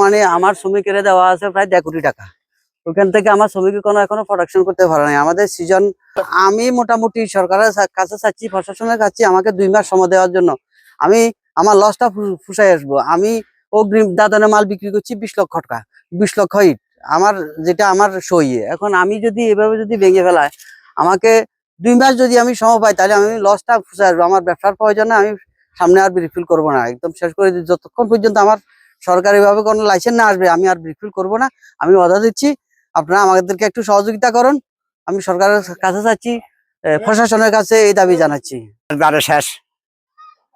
মানে আমার শ্রমিকেরা দেওয়া আছে প্রায় দেড় কোটি টাকা। ওখান থেকে আমার শ্রমিক কোনো এখনও প্রোডাকশন করতে পারে নাই। আমাদের সিজন আমি মোটামুটি সরকারের কাছে চাচ্ছি, প্রশাসনের কাছে আমাকে দুই মাস সময় দেওয়ার জন্য। আমি আমার লসটা ফুসাই আসব। আমি অগ্রিম দাদনে মাল বিক্রি করছি বিশ লক্ষ টাকা, বিশ লক্ষ ইট। আমার যেটা আমার সই। এখন আমি যদি এভাবে যদি ভেঙে ফেলায় আমাকে দুই মাস যদি আমি সময় পাই, তাহলে আমি লসটা ফুসাই আসব। আমার ব্যবসার প্রয়োজনে আমি সামনে আর রিফিল করব না। একদম শেষ করে। যতক্ষণ পর্যন্ত আমার সরকারিভাবে কোনো লাইসেন্স না আসবে, আমি আর রিফিল করব না। আমি অর্ডার দিচ্ছি। আপনারা আমাদেরকে একটু সহযোগিতা করুন। আমি সরকারের কাছে চাচ্ছি প্রশাসনের কাছে এই দাবি জানাচ্ছি। শেষ।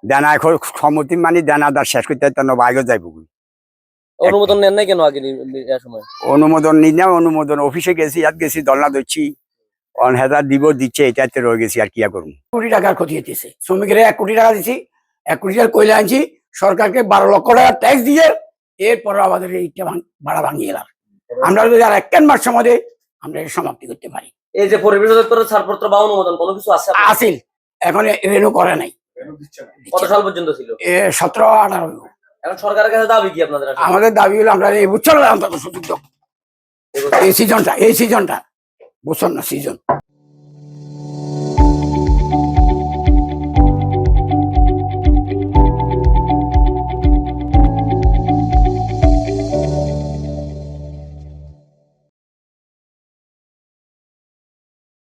দেনা এখন ক্ষমতি মানে দেনা দার শেষ করতে তো বাইরে যাইব অনুমোদন নেন নাই কেন আগে নি- নি- সময়? অনুমোদন অনুমোদন অফিসে গেছি ইয়াত গেছি দলনা দিচ্ছি অন হাজার দিব দিচ্ছে এটাতে রয়ে গেছি আর কি আর করব? কোটি টাকার ক্ষতি হইতেছে। শ্রমিকের এক কোটি টাকা দিছি এক কোটি টাকা কইলে আনছি সরকারকে বারো লক্ষ টাকা ট্যাক্স দিয়ে এরপর আমাদের এইটা ভাঙ- ভাড়া ভাঙিয়ে এলাম আমরা যদি আর এক মাস সমাজে আমরা এটা সমাপ্তি করতে পারি। এই যে পরিবেশ অধিদপ্তরের ছাড়পত্র বা অনুমোদন কোনো কিছু আছে? আসিল। এখন রেনু করে নাই। কত সাল পর্যন্ত ছিল? এ সতেরো আঠারো। এখন সরকারের কাছে দাবি কি আপনাদের আমাদের দাবি হলো আমরা এই বছর অন্তত সুযোগ এই সিজনটা এই সিজনটা বুঝছেন না সিজন